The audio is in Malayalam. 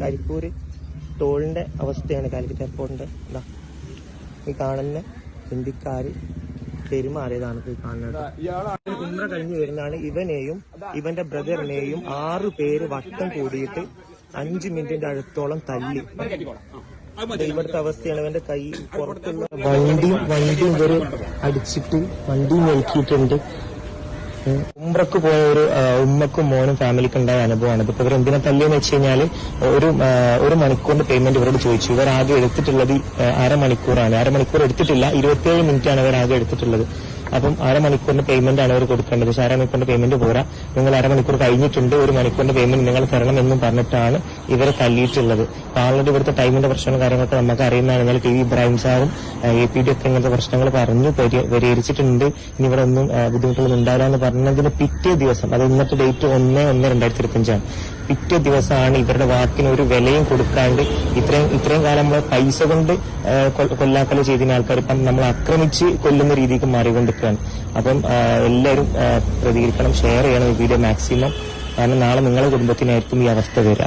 കരിപ്പൂര് ടോളിന്റെ അവസ്ഥയാണ് കാലിക്കറ്റ് എയർപോർട്ടിന്റെ. ഇതാ ഈ കാണുന്ന ഹിന്ദിക്കാർ പെരുമാറിയതാണ് ഇപ്പൊ ഈ കാണുന്നത് ഉമ്ര കഴിഞ്ഞ് വരുന്നതാണ് ഇവനെയും ഇവന്റെ ബ്രദറിനെയും ആറു പേര് വട്ടം കൂടിയിട്ട് അഞ്ചു മിനിറ്റിന്റെ അടുത്തോളം തല്ലി. ഇവിടുത്തെ അവസ്ഥയാണ് ഇവന്റെ കൈ പുറത്തുള്ള വണ്ടി വണ്ടി ഇവർ അടിച്ചിട്ട് വണ്ടി നോക്കിയിട്ടുണ്ട്. ഉംറക്ക് പോയ ഒരു ഉമ്മക്കും മോനും ഫാമിലിക്ക് ഉണ്ടായ അനുഭവമാണ്. ഇപ്പൊ ഇവർ എന്തിനെ തല്ലിയെന്ന് വെച്ച് കഴിഞ്ഞാൽ ഒരു ഒരു മണിക്കൂറിന്റെ പേയ്മെന്റ് ഇവരോട് ചോദിച്ചു. ഇവർ ആകെ എടുത്തിട്ടുള്ളത് അരമണിക്കൂറാണ്. അരമണിക്കൂർ എടുത്തിട്ടില്ല ഇരുപത്തിയേഴ് മിനിറ്റ് ആണ് ഇവർ ആകെ എടുത്തിട്ടുള്ളത്. അപ്പം അരമണിക്കൂറിന്റെ പേയ്മെന്റ് ആണ് അവർ കൊടുക്കേണ്ടത്. പക്ഷേ അരമണിക്കൂറിന്റെ പേയ്മെന്റ് പോരാ. നിങ്ങൾ അരമണിക്കൂർ കഴിഞ്ഞിട്ടുണ്ട് ഒരു മണിക്കൂറിന്റെ പേയ്മെന്റ് നിങ്ങൾ തരണം എന്നും പറഞ്ഞിട്ടാണ് ഇവരെ തല്ലിയിട്ടുള്ളത് അപ്പൊ ആൾറെഡി ഇവിടുത്തെ ടൈമിന്റെ പ്രശ്നവും കാര്യങ്ങളൊക്കെ നമുക്ക് അറിയുന്നതാണ്. എന്നാൽ ടി വി ഇബ്രാഹിം സാറും എ പി ഡി ഒക്കെ ഇങ്ങനത്തെ പ്രശ്നങ്ങൾ പറഞ്ഞു പരി- പരിഹരിച്ചിട്ടുണ്ട്. ഇനി ഇവിടെ ഒന്നും ബുദ്ധിമുട്ടുകളൊന്നും ഉണ്ടാവില്ല എന്ന് പറഞ്ഞതിന് പിറ്റേ ദിവസം അത് ഇന്നത്തെ ഡേറ്റ് ഒന്ന് ഒന്ന് രണ്ടായിരത്തി ഇരുപത്തിയഞ്ചാണ് പിറ്റേ ദിവസമാണ് ഇവരുടെ വാക്കിന് ഒരു വിലയും കൊടുക്കാണ്ട് ഇത്രയും ഇത്രയും കാലം നമ്മൾ പൈസ കൊണ്ട് കൊല്ലാക്കൽ ചെയ്തിരുന്ന ആൾക്കാർ ഇപ്പം നമ്മൾ ആക്രമിച്ച് കൊല്ലുന്ന രീതിക്ക് മാറിക്കൊണ്ടിരിക്കുകയാണ്. അപ്പം എല്ലാവരും പ്രതികരിക്കണം ഷെയർ ചെയ്യണം വീഡിയോ മാക്സിമം. കാരണം നാളെ നിങ്ങളുടെ കുടുംബത്തിനായിരിക്കും ഈ അവസ്ഥ വരിക.